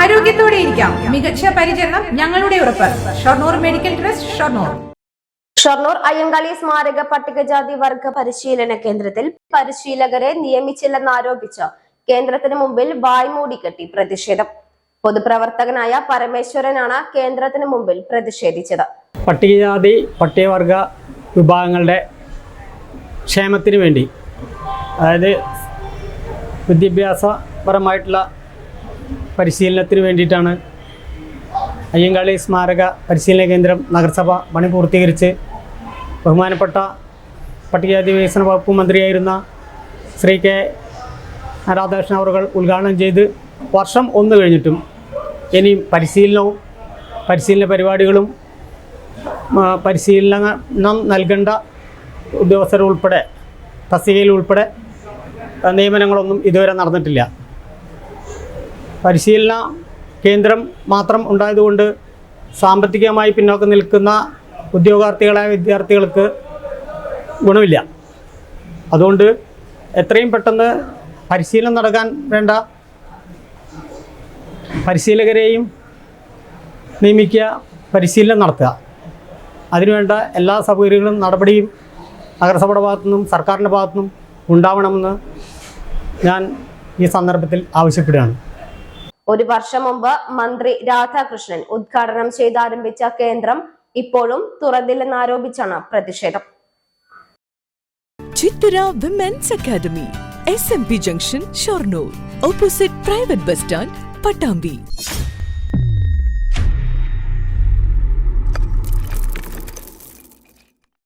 ആരോഗ്യത്തോടെ ഇരിക്കാം. മികച്ച പരിചരണം ഞങ്ങളുടെ ഉറപ്പ്. Shoranur medical trust Shoranur. Shoranur Ayyankali സ്മാരക പട്ടികജാതി വർഗ പരിശീലന കേന്ദ്രത്തിൽ പരിശീലകരെ നിയമിച്ചില്ലെന്നാരോപിച്ച് കേന്ദ്രത്തിന് മുമ്പിൽ വായ്മൂടി കെട്ടി പ്രതിഷേധം. പൊതുപ്രവർത്തകനായ പരമേശ്വരനാണ് കേന്ദ്രത്തിന് മുമ്പിൽ പ്രതിഷേധിച്ചത്. പട്ടികജാതി പട്ടികവർഗ വിഭാഗങ്ങളുടെ ക്ഷേമത്തിന് വേണ്ടി അതായത് വിദ്യാഭ്യാസപരമായിട്ടുള്ള പരിശീലനത്തിന് വേണ്ടിയിട്ടാണ് അയ്യങ്കാളി സ്മാരക പരിശീലന കേന്ദ്രം നഗരസഭ പണി പൂർത്തീകരിച്ച് ബഹുമാനപ്പെട്ട പട്ടികജാതി വികസന വകുപ്പ് മന്ത്രിയായിരുന്ന ശ്രീ കെ രാധാകൃഷ്ണൻ അവർ ഉദ്ഘാടനം ചെയ്ത് വർഷം ഒന്ന് കഴിഞ്ഞിട്ടും ഇനിയും പരിശീലനവും പരിശീലന പരിപാടികളും പരിശീലനം നൽകേണ്ട ഉദ്യോഗസ്ഥരുൾപ്പെടെ തസ്തികയിൽ ഉൾപ്പെടെ നിയമനങ്ങളൊന്നും ഇതുവരെ നടന്നിട്ടില്ല. പരിശീലന കേന്ദ്രം മാത്രം ഉണ്ടായതുകൊണ്ട് സാമ്പത്തികമായി പിന്നോക്കം നിൽക്കുന്ന ഉദ്യോഗാർത്ഥികളായ വിദ്യാർത്ഥികൾക്ക് ഗുണമില്ല. അതുകൊണ്ട് എത്രയും പെട്ടെന്ന് പരിശീലനം നടക്കാൻ വേണ്ട പരിശീലകരെയും നിയമിക്കുക പരിശീലനം നടത്തുക. അതിനുവേണ്ട എല്ലാ സൗകര്യങ്ങളും നടപടിയും നഗരസഭയുടെ ഭാഗത്തുനിന്നും സർക്കാരിന്റെ ഭാഗത്തുനിന്നും ഉണ്ടാവണമെന്ന് ഞാൻ ഈ സന്ദർഭത്തിൽ ആവശ്യപ്പെടുകയാണ്. ഒരു വർഷം മുമ്പ് മന്ത്രി രാധാകൃഷ്ണൻ ഉദ്ഘാടനം ചെയ്താരംഭിച്ച കേന്ദ്രം ഇപ്പോഴും തുറന്നില്ലെന്നാരോപിച്ചാണ് പ്രതിഷേധം. ചിത്തുര women's academy S M P junction Shoranur opposite private bus stand Pattambi